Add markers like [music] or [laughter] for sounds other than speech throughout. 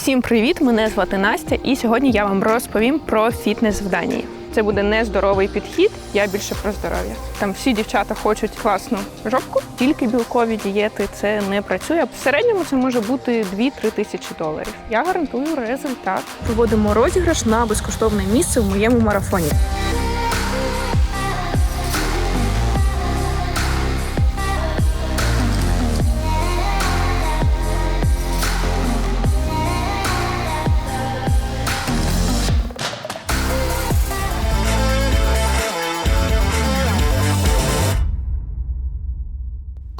Всім привіт! Мене звати Настя, і сьогодні я вам розповім про фітнес в Данії. Це буде нездоровий підхід, я більше про здоров'я. Там всі дівчата хочуть класну жопку, тільки білкові дієти це не працює. В середньому це може бути 2-3 тисячі доларів. Я гарантую результат. Проводимо розіграш на безкоштовне місце в моєму марафоні.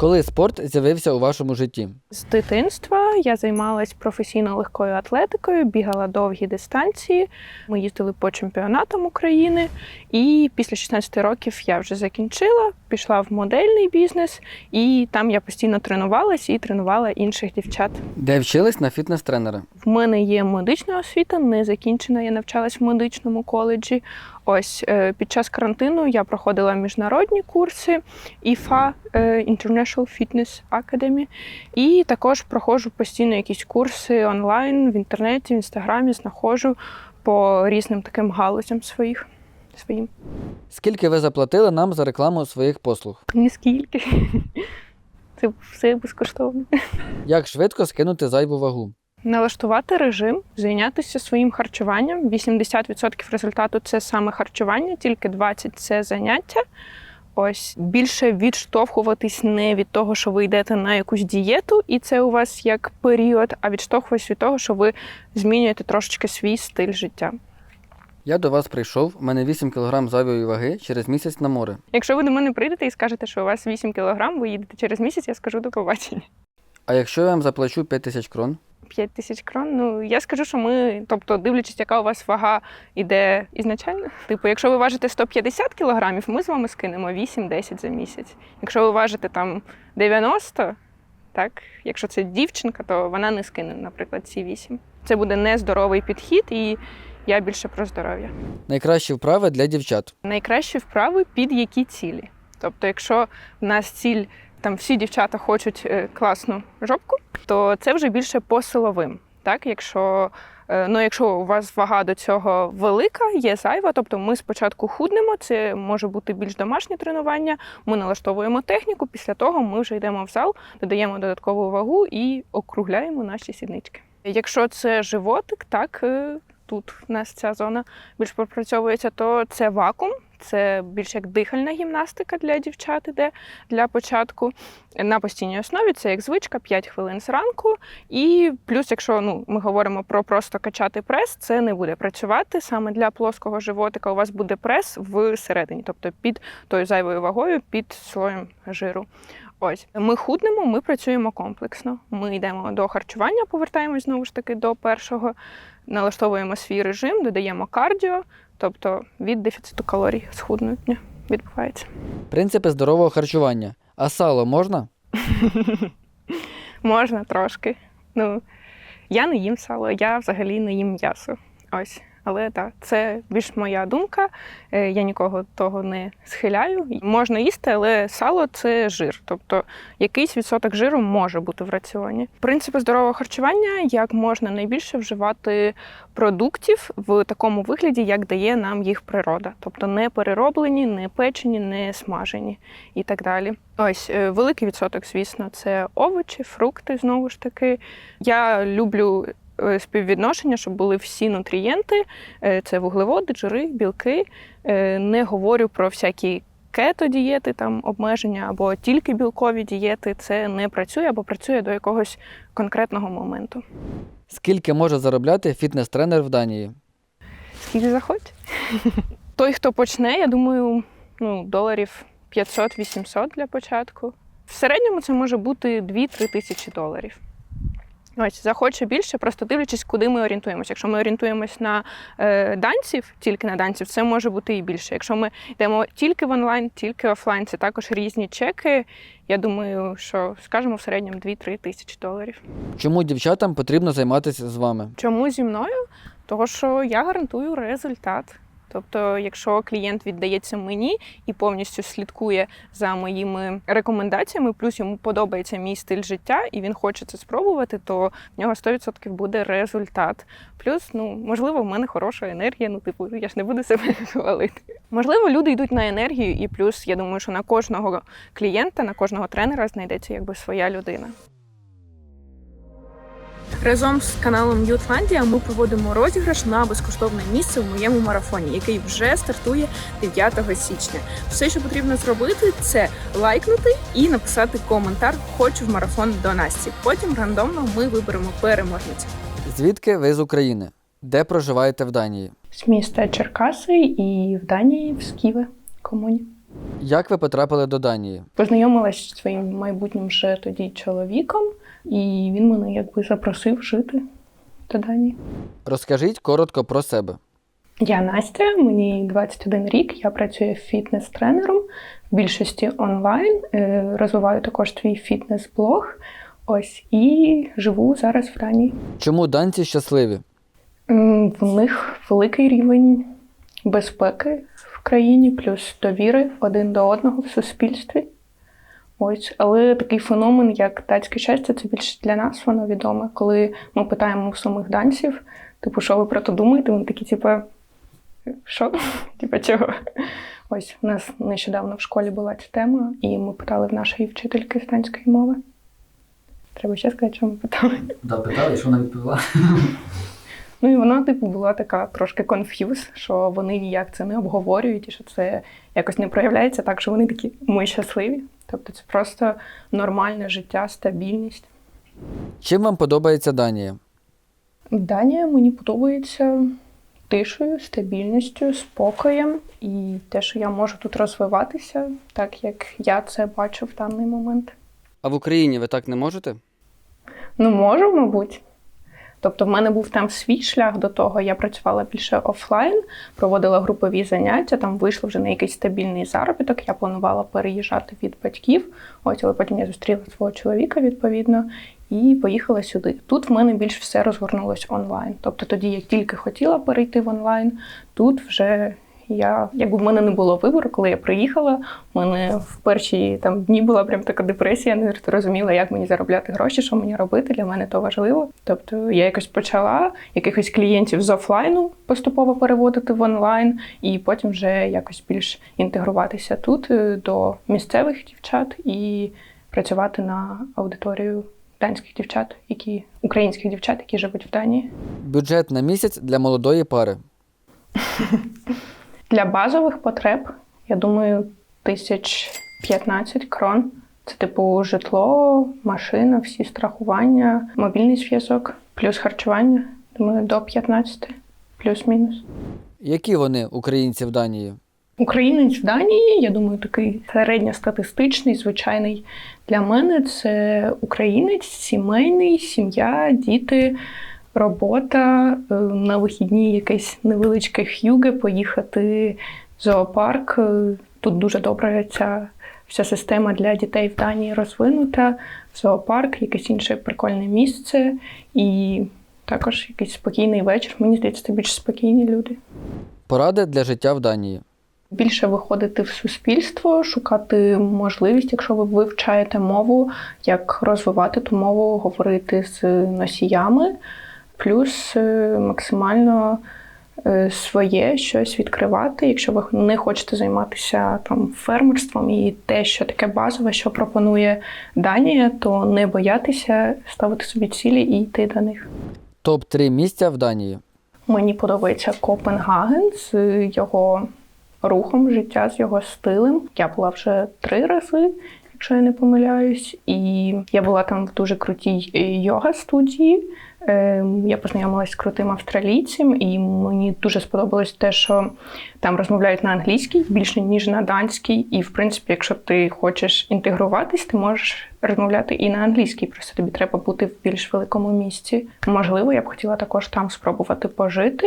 Коли спорт з'явився у вашому житті? З дитинства я займалась професійно легкою атлетикою, бігала довгі дистанції. Ми їздили по чемпіонатам України. І після 16 років я вже закінчила, пішла в модельний бізнес, і там я постійно тренувалась і тренувала інших дівчат. Де вчились на фітнес-тренера? В мене є медична освіта, не закінчена. Я навчалась в медичному коледжі. Ось е, під час карантину я проходила міжнародні курси IFA е, International Fitness Academy. І також проходжу постійно якісь курси онлайн в інтернеті, в інстаграмі, знаходжу по різним таким галузям своїх. Своїм. Скільки ви заплатили нам за рекламу своїх послуг? Ніскільки. [laughs] Це все безкоштовно. Як швидко скинути зайву вагу? Налаштувати режим, зайнятися своїм харчуванням. 80% результату це саме харчування, тільки 20% це заняття. Ось більше відштовхуватись не від того, що ви йдете на якусь дієту, і це у вас як період, а відштовхуватись від того, що ви змінюєте трошечки свій стиль життя. Я до вас прийшов, у мене 8 кг зайвої ваги через місяць на море. Якщо ви до мене прийдете і скажете, що у вас 8 кілограм, ви їдете через місяць, я скажу до побачення. А якщо я вам заплачу 5 тисяч крон? 5 тисяч крон. Ну я скажу, що ми, тобто, дивлячись, яка у вас вага іде ізначально. [laughs] Типу, якщо ви важите 150 кілограмів, ми з вами скинемо 8-10 за місяць. Якщо ви важите там 90, так, якщо це дівчинка, то вона не скине, наприклад, ці 8. Це буде нездоровий підхід, і я більше про здоров'я. Найкращі вправи для дівчат. Найкращі вправи під які цілі. Тобто, якщо в нас ціль, там всі дівчата хочуть е, класну жопку, то це вже більше по силовим. Так, якщо, е, ну, якщо у вас вага до цього велика, є зайва, тобто ми спочатку худнемо, це може бути більш домашнє тренування. Ми налаштовуємо техніку, після того ми вже йдемо в зал, додаємо додаткову вагу і округляємо наші сіднички. Якщо це животик, так е, тут в нас ця зона більш пропрацьовується, то це вакуум. Це більш як дихальна гімнастика для дівчат іде для початку. На постійній основі це як звичка 5 хвилин зранку. І плюс, якщо ну, ми говоримо про просто качати прес, це не буде працювати саме для плоского животика. У вас буде прес всередині, тобто під тою зайвою вагою, під слоєм жиру. Ось ми худнемо, ми працюємо комплексно. Ми йдемо до харчування, повертаємось знову ж таки до першого, налаштовуємо свій режим, додаємо кардіо, тобто від дефіциту калорій схуднення відбувається. Принципи здорового харчування. А сало можна? [laughs] Можна трошки. Ну, я не їм сало, я взагалі не їм м'ясо. Ось. Але так, це більш моя думка. Е, Я нікого того не схиляю. Можна їсти, але сало це жир. Тобто якийсь відсоток жиру може бути в раціоні. Принципи здорового харчування як можна найбільше вживати продуктів в такому вигляді, як дає нам їх природа. Тобто не перероблені, не печені, не смажені і так далі. Ось е, великий відсоток, звісно, це овочі, фрукти знову ж таки. Я люблю співвідношення, щоб були всі нутрієнти. Е, Це вуглеводи, жири, білки. Е, Не говорю про всякі кето-дієти, там обмеження або тільки білкові дієти. Це не працює або працює до якогось конкретного моменту. Скільки може заробляти фітнес-тренер в Данії? Скільки заходь? [laughs] Той, хто почне, я думаю, ну, доларів 500-800 для початку. В середньому це може бути 2-3 тисячі доларів. Ось, захоче більше, просто дивлячись, куди ми орієнтуємося. Якщо ми орієнтуємось на е, данців, тільки на данців, це може бути і більше. Якщо ми йдемо тільки в онлайн, тільки офлайн, це також різні чеки. Я думаю, що скажімо, в середньому 2-3 тисячі доларів. Чому дівчатам потрібно займатися з вами? Чому зі мною? Того, що я гарантую результат. Тобто, якщо клієнт віддається мені і повністю слідкує за моїми рекомендаціями, плюс йому подобається мій стиль життя, і він хоче це спробувати, то в нього 100% буде результат. Плюс, ну можливо, в мене хороша енергія. Ну, типу, я ж не буду себе [laughs] хвалити. Можливо, люди йдуть на енергію, і плюс я думаю, що на кожного клієнта, на кожного тренера знайдеться якби своя людина. Разом з каналом Ютландія ми проводимо розіграш на безкоштовне місце в моєму марафоні, який вже стартує 9 січня. Все, що потрібно зробити, це лайкнути і написати коментар Хочу в марафон до Насті. Потім рандомно ми виберемо переможницю. Звідки ви з України? Де проживаєте в Данії? З міста Черкаси і в Данії, в Сківе комуні. Як ви потрапили до Данії? Познайомилась зі своїм майбутнім вже тоді чоловіком, і він мене якби запросив жити до Данії. Розкажіть коротко про себе. Я Настя, мені 21 рік. Я працюю фітнес-тренером в більшості онлайн. е, Розвиваю також свій фітнес-блог. Ось і живу зараз в Данії. Чому данці щасливі? В них великий рівень безпеки в країні, плюс довіри один до одного в суспільстві. Ось, але такий феномен, як датське щастя, це більше для нас воно відоме. Коли ми питаємо у самих данців, типу, що ви про то думаєте? Вони такі, типу, що? [laughs] Типа чого? Ось у нас нещодавно в школі була ця тема, і ми питали в нашої вчительки з данської мови. Треба ще сказати, що ми питали. Да, питали, що вона відповіла. Ну і вона, типу, була така трошки конф'юз, що вони ніяк це не обговорюють, і що це якось не проявляється так, що вони такі ми щасливі. Тобто це просто нормальне життя, стабільність. Чим вам подобається Данія? Данія мені подобається тишею, стабільністю, спокоєм і те, що я можу тут розвиватися, так як я це бачу в даний момент. А в Україні ви так не можете? Ну, можу, мабуть. Тобто, в мене був там свій шлях до того. Я працювала більше офлайн, проводила групові заняття, там вийшло вже на якийсь стабільний заробіток. Я планувала переїжджати від батьків. Ось, але потім я зустріла свого чоловіка відповідно і поїхала сюди. Тут в мене більш все розгорнулось онлайн. Тобто, тоді я тільки хотіла перейти в онлайн, тут вже я, якби в мене не було вибору, коли я приїхала, в мене в перші там дні була прям така депресія, не розуміла, як мені заробляти гроші, що мені робити. Для мене то важливо. Тобто я якось почала якихось клієнтів з офлайну поступово переводити в онлайн, і потім вже якось більш інтегруватися тут е, до місцевих дівчат і працювати на аудиторію данських дівчат, які українських дівчат, які живуть в Данії. Бюджет на місяць для молодої пари. [laughs] Для базових потреб, я думаю, тисяч 15 крон. Це типу житло, машина, всі страхування, мобільний зв'язок, плюс харчування. Думаю, до 15, плюс-мінус. Які вони українці в Данії? Українець в Данії, я думаю, такий середньостатистичний, звичайний для мене це українець, сімейний, сім'я, діти, робота, е, на вихідні якесь невеличке х'юге, поїхати в зоопарк. Е, Тут дуже добре ця вся система для дітей в Данії розвинута. Зоопарк, якесь інше прикольне місце і також якийсь спокійний вечір. Мені здається, це більш спокійні люди. Поради для життя в Данії. більше виходити в суспільство, шукати можливість, якщо ви вивчаєте мову, як розвивати ту мову, говорити з носіями, плюс е, максимально е, своє щось відкривати, якщо ви не хочете займатися там фермерством і те, що таке базове, що пропонує Данія, то не боятися ставити собі цілі і йти до них. Топ 3 місця в Данії. Мені подобається Копенгаген з його рухом життя, з його стилем. Я була вже три рази, якщо я не помиляюсь, і я була там в дуже крутій е, йога-студії. Е, Я познайомилася з крутим австралійцем, і мені дуже сподобалось те, що там розмовляють на англійській більше ніж на данській. І в принципі, якщо ти хочеш інтегруватись, ти можеш розмовляти і на англійській. Просто тобі треба бути в більш великому місці. Можливо, я б хотіла також там спробувати пожити.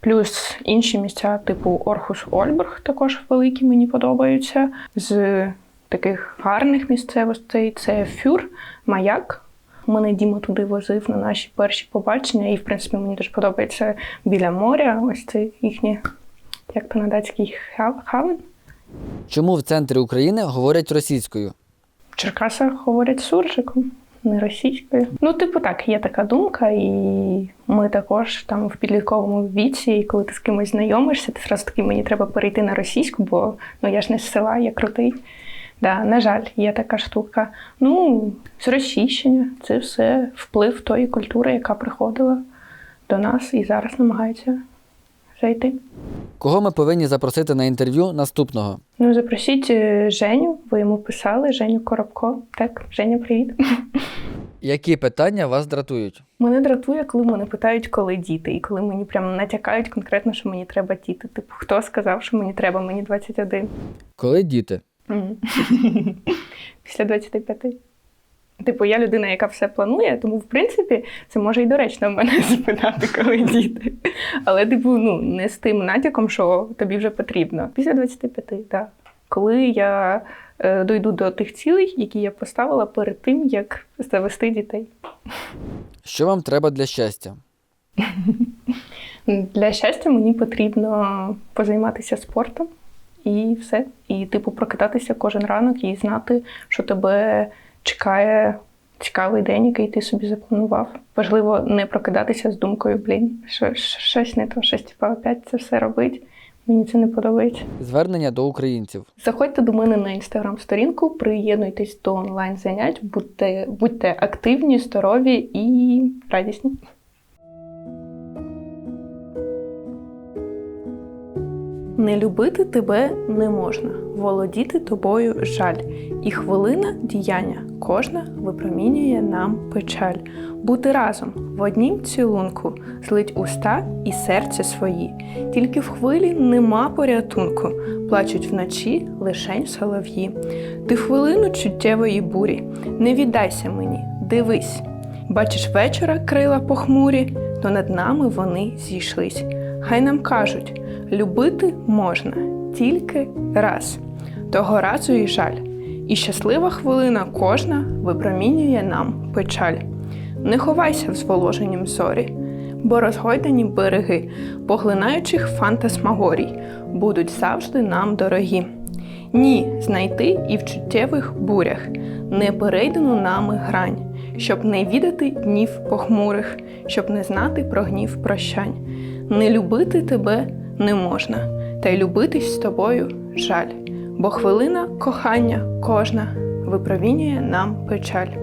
Плюс інші місця, типу Орхус Ольберг, також великі мені подобаються. З таких гарних місцевостей це Фюр, Маяк. Мене Діма туди возив на наші перші побачення, і в принципі мені дуже подобається біля моря. Ось це їхнє як то на хавен. Чому в центрі України говорять російською? В Черкасах говорять суржиком, не російською. Ну, типу, так, є така думка, і ми також там в підлітковому віці, і коли ти з кимось знайомишся, ти зразу такий, мені треба перейти на російську, бо ну я ж не з села, я крутий. Да, на жаль, є така штука. Ну, зросійщення це все вплив тої культури, яка приходила до нас і зараз намагається зайти. Кого ми повинні запросити на інтерв'ю наступного? Ну, запросіть е, Женю, ви йому писали, Женю Коробко. Так, Женя, привіт. [laughs] Які питання вас дратують? Мене дратує, коли мене питають, коли діти, і коли мені прям натякають конкретно, що мені треба діти. Типу, хто сказав, що мені треба? Мені 21. Коли діти? [laughs] Після 25. Типу, я людина, яка все планує, тому в принципі це може і доречно в мене [laughs] запитати, коли діти. Але, типу, ну, не з тим натяком, що тобі вже потрібно. Після 25, так. Коли я е, дойду до тих цілей, які я поставила перед тим, як завести дітей. Що вам треба для щастя? [laughs] Для щастя мені потрібно позайматися спортом і все. І, типу, прокидатися кожен ранок і знати, що тебе чекає цікавий день, який ти собі запланував. Важливо не прокидатися з думкою, блін, що що- щось не то, щось типу, опять це все робить. Мені це не подобається. Звернення до українців. Заходьте до мене на інстаграм-сторінку, приєднуйтесь до онлайн занять, будьте, будьте активні, здорові і радісні. Не любити тебе не можна, володіти тобою жаль, і хвилина діяння кожна випромінює нам печаль. Бути разом в однім цілунку, злить уста і серце свої. Тільки в хвилі нема порятунку, плачуть вночі лишень солов'ї. Ти хвилину чуттєвої бурі, не віддайся мені, дивись. Бачиш вечора крила похмурі, то над нами вони зійшлись. Хай нам кажуть, любити можна тільки раз. Того разу і жаль, і щаслива хвилина кожна випромінює нам печаль. Не ховайся в зволоженім зорі, бо розгойдані береги, поглинаючих фантасмагорій, будуть завжди нам дорогі. Ні, знайти і в чуттєвих бурях не перейдену нами грань, щоб не відати днів похмурих, щоб не знати про гнів прощань. Не любити тебе не можна, та й любитись з тобою жаль, бо хвилина кохання кожна випромінює нам печаль.